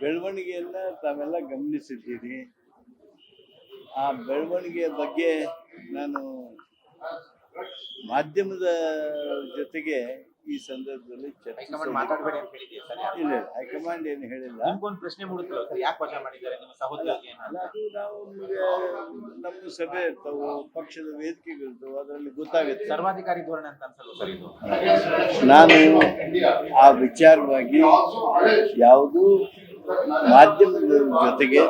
ಬೆಳವಣಿಗೆಯನ್ನ ತಾವೆಲ್ಲ ಗಮನಿಸಿದ್ದೀರಿ. ಆ ಬೆಳವಣಿಗೆಯ ಬಗ್ಗೆ ನಾನು ಮಾಧ್ಯಮದ ಜೊತೆಗೆ ಈ ಸಂದರ್ಭದಲ್ಲಿ ಯಾರು? ಇಲ್ಲ ಹೈಕಮಾಂಡ್ ಏನು ಹೇಳಿಲ್ಲ. ಪ್ರಶ್ನೆ ಮಾಡಿದ್ದಾರೆ ಅದು ನಾವು ನಮ್ಮ ಸಭೆ ಇರ್ತಾವು ಪಕ್ಷದ ವೇದಿಕೆಗಳಿರ್ತಾವೆ ಅದರಲ್ಲಿ ಗೊತ್ತಾಗುತ್ತೆ. ಸರ್ವಾಧಿಕಾರಿ ಧೋರಣೆ ಅಂತ ನಾನು ಆ ವಿಚಾರವಾಗಿ ಯಾವುದು ಮಾಧ್ಯಮದ ಜೊತೆಗೆ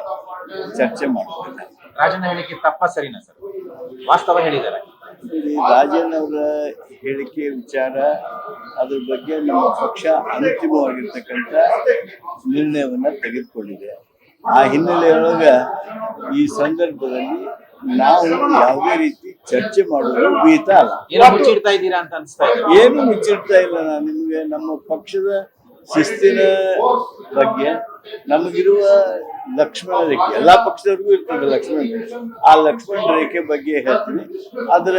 ಚರ್ಚೆ ಮಾಡ್ತಾರೆ. ರಾಜನ ಹೇಳಿಕೆ ತಪ್ಪ ಸರಿನಾ ಸರ್? ವಾಸ್ತವ ಹೇಳಿದ್ದಾರೆ. ರಾಜನ್ ಅವರ ಹೇಳಿಕೆ ವಿಚಾರ ಅದ್ರ ಬಗ್ಗೆ ನಮ್ಮ ಪಕ್ಷ ಅಂತಿಮವಾಗಿರ್ತಕ್ಕಂಥ ನಿರ್ಣಯವನ್ನ ತೆಗೆದುಕೊಂಡಿದೆ. ಆ ಹಿನ್ನೆಲೆಯೊಳಗ ಈ ಸಂದರ್ಭದಲ್ಲಿ ನಾವು ಯಾವುದೇ ರೀತಿ ಚರ್ಚೆ ಮಾಡೋದು ಬೀತ ಅಲ್ಲ. ಏನೋ ಮುಚ್ಚಿಡ್ತಾ ಇದ್ದೀರಾ ಅಂತ ಅನಿಸ್ತಾ ಏನು ಮುಚ್ಚಿಡ್ತಾ ಇಲ್ಲ. ನಾನು ನಿಮಗೆ ನಮ್ಮ ಪಕ್ಷದ ಶಿಸ್ತಿನ ಬಗ್ಗೆ ನಮಗಿರುವ ಲಕ್ಷ್ಮಣ ರೇಖೆ. ಎಲ್ಲ ಪಕ್ಷದವ್ರಿಗೂ ಇರ್ತದೆ ಲಕ್ಷ್ಮಣ ರೇಖೆ. ಆ ಲಕ್ಷ್ಮಣ ರೇಖೆ ಬಗ್ಗೆ ಹೇಳ್ತೀನಿ. ಅದರ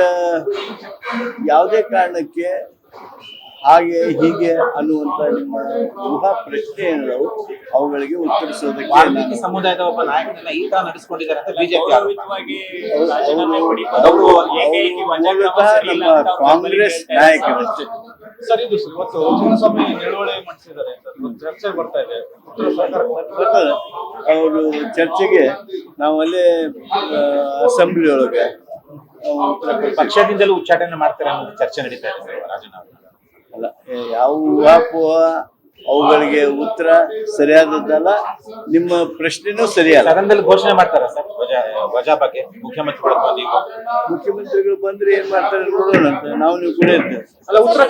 ಯಾವುದೇ ಕಾರಣಕ್ಕೆ ಹಾಗೆ ಹೀಗೆ ಅನ್ನುವಂತ ನಿಮ್ಮ ಊಹಾ ಪ್ರಶ್ನೆ ಏನಿದಾವು ಅವುಗಳಿಗೆ ಉತ್ತರಿಸೋದಕ್ಕೆ ಸಮುದಾಯದ ಒಬ್ಬ ನಾಯಕನನ್ನ ಈ ತರ ನಡೆಸ್ಕೊಂಡಿದ್ದಾರೆ ಅಂತ ಬಿಜೆಪಿ ನಮ್ಮ ಕಾಂಗ್ರೆಸ್ ನಾಯಕರಷ್ಟೇ. ಸರ್ ಇದು ಇವತ್ತು ಚಿನ್ನಸ್ವಾಮಿ ನಿಲುವಳಿ ಮಂಡಿಸಿದ್ದಾರೆ ಚರ್ಚೆ ಬರ್ತಾ ಇದೆ. ಅವರು ಚರ್ಚೆಗೆ ನಾವು ಅಲ್ಲೇ ಅಸೆಂಬ್ಲಿ ಒಳಗೆ. ಪಕ್ಷದಿಂದಲೂ ಉಚ್ಚಾಟನೆ ಮಾಡ್ತಾರೆ ಅನ್ನೋದು ಚರ್ಚೆ ನಡೀತಾ ಇದೆ ಅಲ್ಲ ಏ, ಯಾವ ಊಹಾಪೋಹ ಅವುಗಳಿಗೆ ಉತ್ತರ ಸರಿಯಾದದ್ದಲ್ಲ ನಿಮ್ಮ ಪ್ರಶ್ನೆನೂ ಸರಿಯಲ್ಲ. ಸದನದಲ್ಲಿ ಘೋಷಣೆ ಮಾಡ್ತಾರ ಸರ್ ವಜಾ ವಜಾ ಬಗ್ಗೆ ಮುಖ್ಯಮಂತ್ರಿಗಳು ಮುಖ್ಯಮಂತ್ರಿಗಳು ಬಂದ್ರೆ ಏನ್ ಮಾಡ್ತಾರೆ ನೋಡೋಣ ಅಂತ ನಾವು ನೀವು ಕೂಡ ಇರ್ತೇವೆ. ಅಲ್ಲ ಉತ್ತರ